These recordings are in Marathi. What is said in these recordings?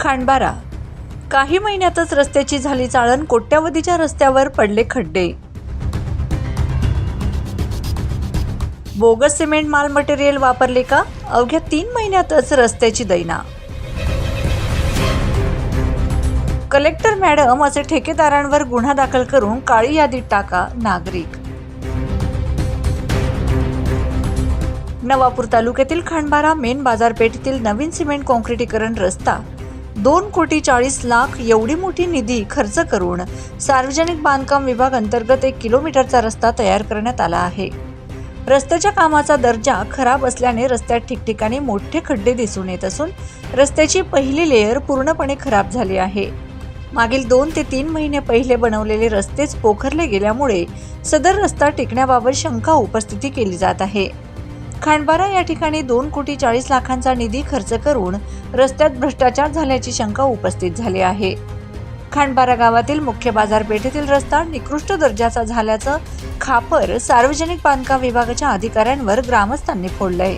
खांडबारा. काही महिन्यातच रस्त्याची झाली चाळण कोट्यावधीच्या रस्त्यावर पडले खड्डे. बोगस सिमेंट माल मटेरियल वापरले का? अवघ्या तीन महिन्यातच रस्त्याची दैना. कलेक्टर मॅडम असे ठेकेदारांवर गुन्हा दाखल करून काळी यादीत टाका नागरिक. नवापूर तालुक्यातील खंडबारा मेन बाजारपेठेतील नवीन सिमेंट काँक्रिटीकरण रस्ता. दोन कोटी चाळीस लाख एवढी मोठी निधी खर्च करून सार्वजनिक बांधकाम विभाग अंतर्गत एक किलोमीटरचा रस्ता तयार करण्यात आला आहे. रस्त्याच्या कामाचा दर्जा खराब असल्याने रस्त्यात ठिकठिकाणी मोठे खड्डे दिसून येत असून रस्त्याची पहिली लेयर पूर्णपणे खराब झाली आहे. मागील दोन ते तीन महिने पहिले बनवलेले रस्तेच पोखरले गेल्यामुळे सदर रस्ता टिकण्याबाबत शंका उपस्थिती केली जात आहे. खांडबारा या ठिकाणी दोन कोटी चाळीस लाखांचा निधी खर्च करून रस्त्यात भ्रष्टाचार झाल्याची शंका उपस्थित झाली आहे. खांडबारा गावातील मुख्य बाजारपेठेतील रस्ता निकृष्ट दर्जाचा झाल्याचं खापर सार्वजनिक बांधकाम विभागाच्या अधिकाऱ्यांवर ग्रामस्थांनी फोडलंय.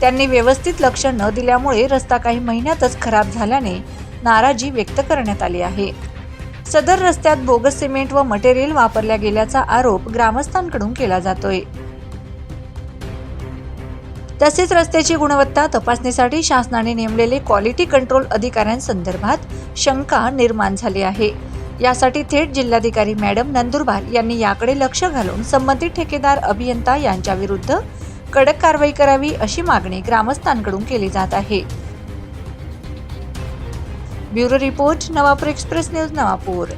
त्यांनी व्यवस्थित लक्ष न दिल्यामुळे रस्ता काही महिन्यातच खराब झाल्याने नाराजी व्यक्त करण्यात आली आहे. सदर रस्त्यात बोगस सिमेंट व मटेरियल वापरल्या गेल्याचा आरोप ग्रामस्थांकडून केला जातोय. तसेच रस्त्याची गुणवत्ता तपासणीसाठी शासनाने नेमलेले क्वालिटी कंट्रोल अधिकाऱ्यांसंदर्भात शंका निर्माण झाली आहे. यासाठी थेट जिल्हाधिकारी मॅडम नंदुरबार यांनी याकडे लक्ष घालून संबंधित ठेकेदार अभियंता यांच्या विरुद्ध कडक कारवाई करावी अशी मागणी ग्रामस्थांकडून केली जात आहे. Bureau report Navapur express news Navapur.